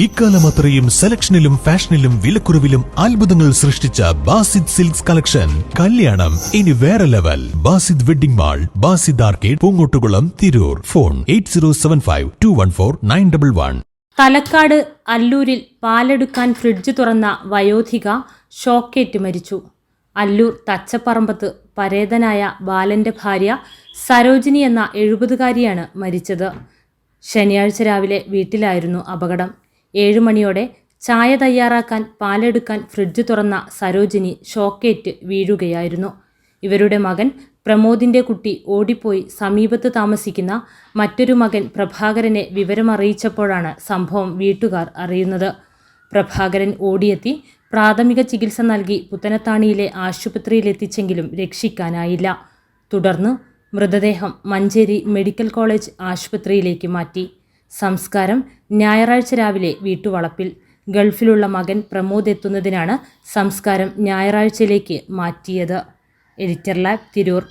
ഇക്കാലം അത്രയും സെലക്ഷനിലും ഫാഷനിലും വിലക്കുറവിലും അത്ഭുതങ്ങൾ സൃഷ്ടിച്ച ബാസിദ് സിൽക്സ് കളക്ഷൻ. കല്യാണം ഇനി വേറെ level. Basid wedding mall Basid arcade Poongottukulam Tirur. Phone eight zero seven five two one four nine double one. Thalakkad അല്ലൂരിൽ പാലെടുക്കാൻ ഫ്രിഡ്ജ് തുറന്ന വയോധിക ഷോക്കേറ്റ് മരിച്ചു. അല്ലൂർ തച്ചപ്പറമ്പത്ത് പരേതനായ ബാലന്റെ ഭാര്യ സരോജിനി എന്ന എഴുപതുകാരിയാണ് മരിച്ചത്. ശനിയാഴ്ച രാവിലെ വീട്ടിലായിരുന്നു അപകടം. ഏഴു മണിയോടെ ചായ തയ്യാറാക്കാൻ പാലെടുക്കാൻ ഫ്രിഡ്ജ് തുറന്ന സരോജിനി ഷോക്കേറ്റ് വീഴുകയായിരുന്നു. ഇവരുടെ മകൻ പ്രമോദിന്റെ കുട്ടി ഓടിപ്പോയി സമീപത്ത് താമസിക്കുന്ന മറ്റൊരു മകൻ പ്രഭാകരനെ വിവരമറിയിച്ചപ്പോഴാണ് സംഭവം വീട്ടുകാർ അറിയുന്നത്. പ്രഭാകരൻ ഓടിയെത്തി പ്രാഥമിക ചികിത്സ നൽകി പുത്തനത്താണിയിലെ ആശുപത്രിയിലെത്തിച്ചെങ്കിലും രക്ഷിക്കാനായില്ല. തുടർന്ന് മൃതദേഹം മഞ്ചേരി മെഡിക്കൽ കോളേജ് ആശുപത്രിയിലേക്ക് മാറ്റി. സംസ്കാരം ഞായറാഴ്ച രാവിലെ വീട്ടുവളപ്പിൽ. ഗൾഫിലുള്ള മകൻ പ്രമോദ് എത്തുന്നതിനാണ് സംസ്കാരം ഞായറാഴ്ചയിലേക്ക് മാറ്റിയത്. Editor lab Tirur.